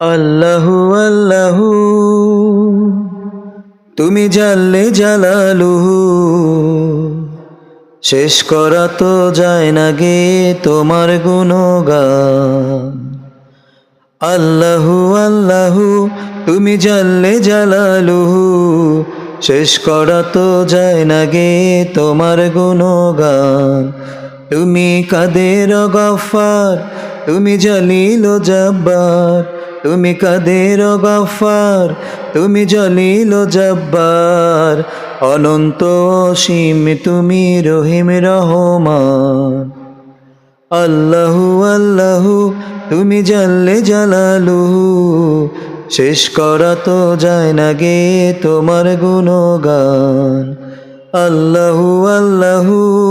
আল্লাহু আল্লাহু। তুমি জানলে জালালুহু। শেষ করা তো যায় না গে তোমার গুণগান। আল্লাহু আল্লাহু, তুমি জানলে জালালুহু। শেষ করা তো যায় না গে তোমার গুণগান। তুমি কাদের গফার, তুমি জলিল জব্বার। তুমি কাদের গফার? তুমি জলিল জব্বার। অনন্ত অসীম তুমি রহিম রহমান। আল্লাহু আল্লাহু, তুমি জানলে জালালুহু শেষ করা তো যায় না গে তোমার গুণগান। আল্লাহু আল্লাহু।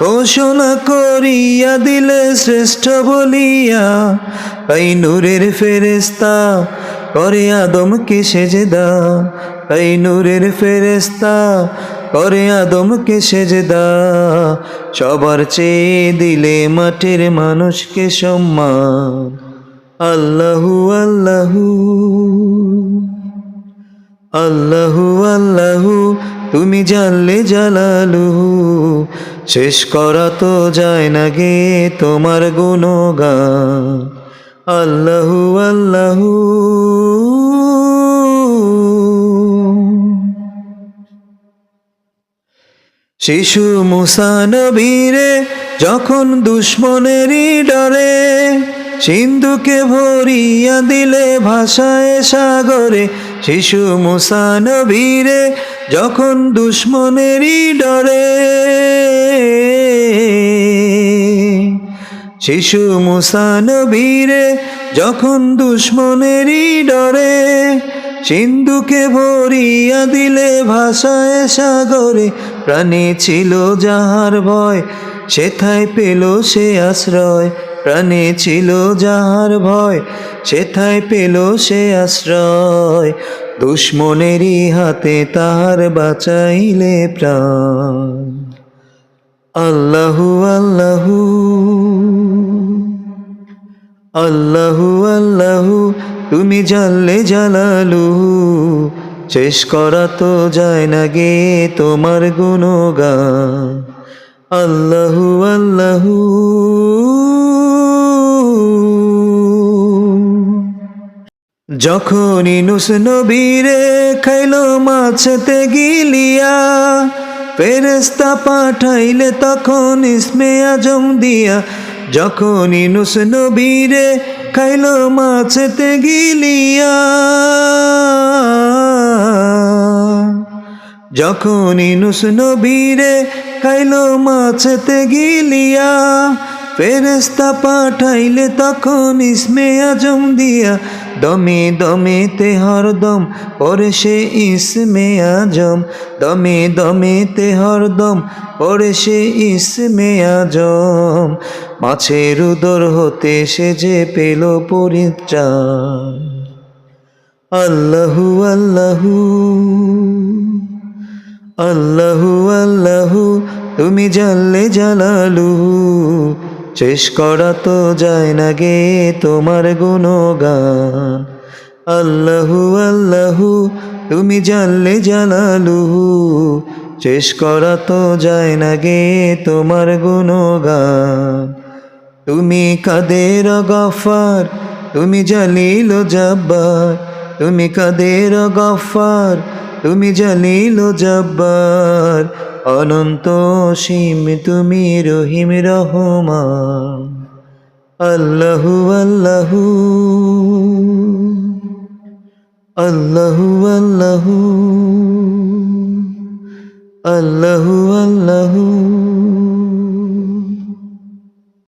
ঘোষণা করিয়া দিলে শ্রেষ্ঠ বলিয়া এই নূরের ফেরেস্তা করে আদমকে সেজেদা এই নূরের ফেরেস্তা করে আদমকে সেজেদা। সবার চেয়ে দিলে মাটির মানুষকে সম্মান। আল্লাহু আল্লাহু আল্লাহু আল্লাহু তুমি জানলে জালালুহু, শেষ করা তো যায় না গে তোমার গুণগান। আল্লাহু আল্লাহু। শিশু মুসা নবীরে যখন দুশ্মনেরই ডরে, সিন্ধুকে ভরিয়া দিলে ভাষায় সাগরে শিশু মুসা নবীরে যখন দুশ্মনেরই ডরে। শিশু মুসা নবীরে যখন দুশ্মনেরই ডরে, সিন্ধুকে ভরিয়া দিলে ভাষায় সাগরে প্রাণী ছিল যাহার ভয়, সেথায় পেল সে আশ্রয়। প্রাণী ছিল যাহার ভয়, সেথায় পেল সে আশ্রয়। দুশ্মনেরই হাতে তাহার বাঁচাইলে প্রাণ। আল্লাহু আল্লাহু। আল্লাহু আল্লাহু। তুমি জানলে জালালুহু শেষ করা তো যায় না গে তোমার গুণগান। আল্লাহু আল্লাহু। যখন ইনুস নবীরে খাইল মাছতে গিলিয়া ফেরেস্তা পাঠাইলে তখন ইসমে আজম দিয়া। যখন ইনুস নবীরে খাইল মাছতে গিলিয়া যখন ইনুস নবীরে খাইল মাছতে গিলিয়া ফেরেস্তা পাঠাইলে তখন ইসমে আজম দিয়া দমে দমেতে হরদম পরে সে ইসমে আজম। দমে দমেতে হরদম পরে সে ইসমে আজম। মাছের উদর হতে সে যে পেল পরিত্রাণ। আল্লাহু আল্লাহু আল্লাহু আল্লাহু, তুমি জানলে জালালুহু। শেষ করা তো যায় না গে তোমার গুণগান। আল্লাহু আল্লাহু, তুমি জানলে জালালুহু। শেষ করা তো যায় না গে তোমার গুণগান। তুমি কাদের গফার, তুমি জালিল জব্বার। তুমি কাদের গফার, তুমি জালিল জব্বার। অনন্ত সীম তুমি রহিম রহমান। আল্লাহু আল্লাহু। আল্লাহু আল্লাহু। আল্লাহু আল্লাহু।